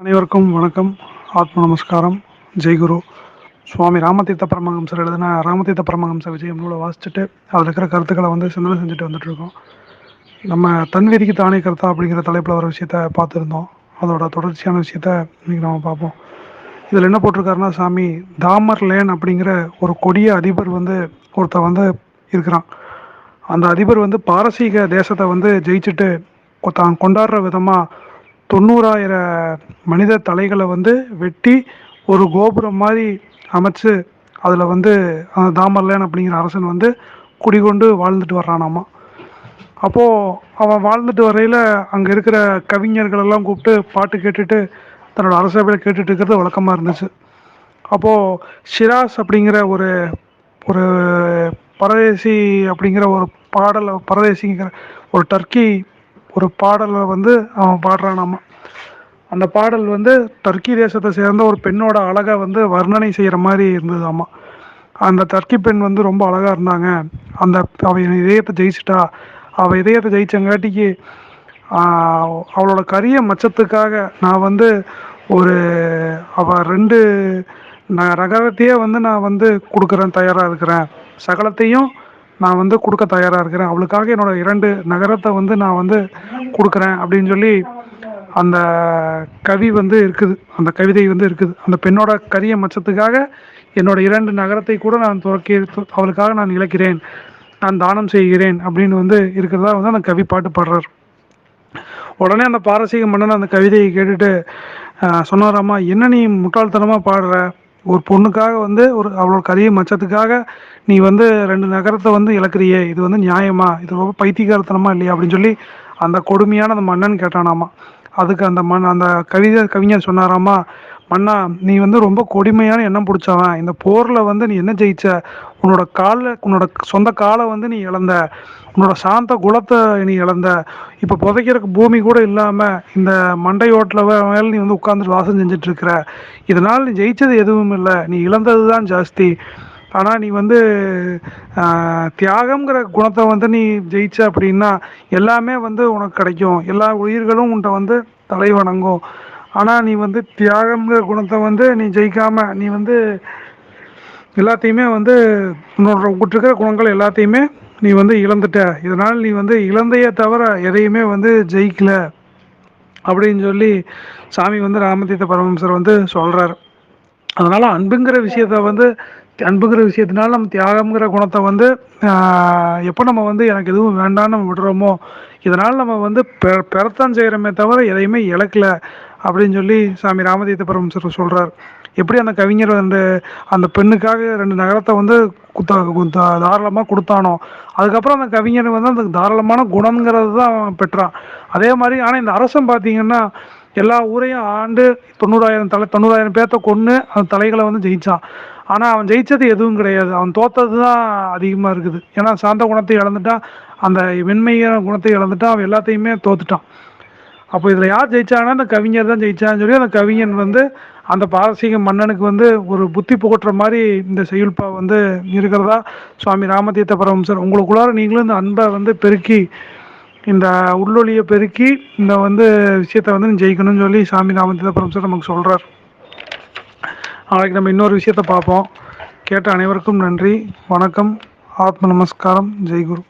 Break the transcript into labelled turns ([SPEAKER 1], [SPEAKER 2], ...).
[SPEAKER 1] அனைவருக்கும் வணக்கம். ஆத்ம நமஸ்காரம். ஜெய்குரு சுவாமி ராமதீர்த்த பரமஹம்சர் எழுதின ராமதீர்த்த பரமஹம்ச விஜயம் நூலை வாசிச்சுட்டு அதில் இருக்கிற கருத்துக்களை வந்து சிந்தனை செஞ்சுட்டு வந்துட்டுருக்கோம் நம்ம தன்விதிக்கு தானே கருத்தா அப்படிங்கிற தலைப்பில் வர விஷயத்த பார்த்துருந்தோம். அதோட தொடர்ச்சியான விஷயத்த இன்றைக்கி நம்ம பார்ப்போம். இதில் என்ன போட்டிருக்காருன்னா சாமி தாமர் லேன் அப்படிங்கிற ஒரு கொடிய அதிபர் வந்து ஒருத்தன் வந்து இருக்கிறான். அந்த அதிபர் வந்து பாரசீக தேசத்தை வந்து ஜெயிச்சுட்டு தான் கொண்டாடுற விதமாக தொண்ணூறாயிரம் மனித தலைகளை வந்து வெட்டி ஒரு கோபுரம் மாதிரி அமைச்சு அதில் வந்து அந்த தாமர்லேன் அப்படிங்கிற அரசன் வந்து குடிகொண்டு வாழ்ந்துட்டு வர்றானாமா. அப்போது அவன் வாழ்ந்துட்டு வரையில் அங்கே இருக்கிற கவிஞர்களெல்லாம் கூப்பிட்டு பாட்டு கேட்டுட்டு தன்னோட அரசவையில் கேட்டுட்டு இருக்கிறது வழக்கமாக இருந்துச்சு. அப்போது ஷிராஸ் அப்படிங்கிற ஒரு ஒரு பரதேசி அப்படிங்கிற ஒரு பாடலை பரதேசிங்கிற ஒரு டர்க்கி ஒரு பாடலை வந்து அவன் பாடுறானாமா. அந்த பாடல் வந்து டர்க்கி தேசத்தை சேர்ந்த ஒரு பெண்ணோட அழகை வந்து வர்ணனை செய்கிற மாதிரி இருந்ததாமா. அந்த டர்க்கி பெண் வந்து ரொம்ப அழகாக இருந்தாங்க. அந்த அவள் என் இதயத்தை ஜெயிச்சிட்டா. அவள் இதயத்தை ஜெயிச்சங்காட்டிக்கு அவளோட கரிய மச்சத்துக்காக நான் வந்து ஒரு அவள் ரெண்டு ந ரகத்தையே வந்து நான் வந்து கொடுக்குறேன் தயாராக இருக்கிறேன். சகலத்தையும் நான் வந்து கொடுக்க தயாராக இருக்கிறேன். அவளுக்காக என்னோட இரண்டு நகரத்தை வந்து நான் வந்து கொடுக்குறேன் அப்படின்னு சொல்லி அந்த கவி வந்து இருக்குது. அந்த கவிதை வந்து இருக்குது. அந்த பெண்ணோட கரிய மச்சத்துக்காக என்னோட இரண்டு நகரத்தை கூட நான் துறக்கி அவளுக்காக நான் இழக்கிறேன். நான் தானம் செய்கிறேன் அப்படின்னு வந்து இருக்கிறதா வந்து அந்த கவி பாட்டு பாடுறார். உடனே அந்த பாரசீக மன்னன் அந்த கவிதையை கேட்டுட்டு சொன்னாராம்மா என்ன நீ முட்டாள்தனமாக பாடுற? ஒரு பொண்ணுக்காக வந்து ஒரு அவளோட கரிய மச்சத்துக்காக நீ வந்து ரெண்டு நகரத்தை வந்து இழக்கிறியே. இது வந்து நியாயமா? இது ரொம்ப பைத்தியகாரத்தனமா இல்லையா? அப்படின்னு சொல்லி அந்த கொடுமையான அந்த மன்னன் கேட்டானாமா. அதுக்கு அந்த மண் அந்த கவிதை கவிஞர் சொன்னாராமா மன்னா நீ வந்து ரொம்ப கொடுமையான எண்ணம் பிடிச்சவன். இந்த போரில் வந்து நீ என்ன ஜெயிச்ச? உன்னோட காலில் உன்னோட சொந்த காலை வந்து நீ இழந்த. உன்னோட சாந்த குலத்தை நீ இழந்த. இப்போ புதைக்கிறதுக்கு பூமி கூட இல்லாமல் இந்த மண்டையோட்டில் மேலே நீ வந்து உட்காந்துட்டு வாசம் செஞ்சுட்டு இருக்கிற. இதனால் நீ ஜெயிச்சது எதுவும் இல்லை. நீ இழந்தது தான் ஜாஸ்தி. ஆனால் நீ வந்து தியாகங்கிற தியாகம்ங்கிற குணத்தை வந்து நீ ஜெயிச்ச அப்படின்னா எல்லாமே வந்து உனக்கு கிடைக்கும். எல்லா உயிர்களும் உன்ட்ட வந்து தலை வணங்கும். ஆனால் நீ வந்து தியாகங்கிற குணத்தை வந்து நீ ஜெயிக்காம நீ வந்து எல்லாத்தையுமே வந்து உன்னோட உங்கள்கிட்ட இருக்கிற குணங்கள் எல்லாத்தையுமே நீ வந்து இழந்துட்ட. இதனால் நீ வந்து இழந்தையே தவிர எதையுமே வந்து ஜெயிக்கல அப்படின்னு சொல்லி சாமி வந்து ராமதீர்த்த பரமஹம்சர் வந்து சொல்கிறார் அதனால் அன்புங்கிற விஷயத்த வந்து அன்புங்கிற விஷயத்தினால நம்ம தியாகம்ங்கிற குணத்தை வந்து எப்போ நம்ம வந்து எனக்கு எதுவும் வேண்டாம்னு நம்ம விடுறோமோ இதனால் நம்ம வந்து பெ பெறத்தான் செய்கிறோமே தவிர எதையுமே இழக்கல அப்படின்னு சொல்லி சாமி ராமதீர்த்த பரமசர் சொல்கிறார் எப்படி அந்த கவிஞர் ரெண்டு அந்த பெண்ணுக்காக ரெண்டு நகரத்தை வந்து குத்த தாராளமாக கொடுத்தானோ அதுக்கப்புறம் அந்த கவிஞர் வந்து அந்த தாராளமான குணங்கிறது தான் அவன் பெற்றான். அதே மாதிரி ஆனால் இந்த அரசன் பார்த்தீங்கன்னா எல்லா ஊரையும் ஆண்டு தொண்ணூறாயிரம் தலை தொண்ணூறாயிரம் பேர்த்த கொன்று அந்த தலைகளை வந்து ஜெயித்தான் ஆனால் அவன் ஜெயிச்சது எதுவும் கிடையாது. அவன் தோத்தது தான் அதிகமாக இருக்குது. ஏன்னா சாந்த குணத்தை இழந்துட்டான் அந்த வெண்மையான குணத்தை இழந்துட்டான் அவன் எல்லாத்தையுமே தோத்துட்டான். அப்போ இதில் யார் ஜெயிச்சாங்கன்னா அந்த கவிஞர் தான் ஜெயிச்சான்னு சொல்லி அந்த கவிஞன் வந்து அந்த பாரசீக மன்னனுக்கு வந்து ஒரு புத்தி புகட்டுற மாதிரி இந்த செய்யுள்பா வந்து இருக்கிறதா சுவாமி ராமதீர்த்த பரமசர் உங்களுக்குள்ளார நீங்களும் இந்த அன்பை வந்து பெருக்கி இந்த உள்ளொலியை பெருக்கி இந்த வந்து விஷயத்தை வந்து ஜெயிக்கணும்னு சொல்லி சாமி ராமதீர்த்த பரமசர் நமக்கு சொல்கிறார் நாளைக்கு நம்ம இன்னொரு விஷயத்தை பார்ப்போம். கேட்ட அனைவருக்கும் நன்றி. வணக்கம். ஆத்ம நமஸ்காரம். ஜெய்குரு.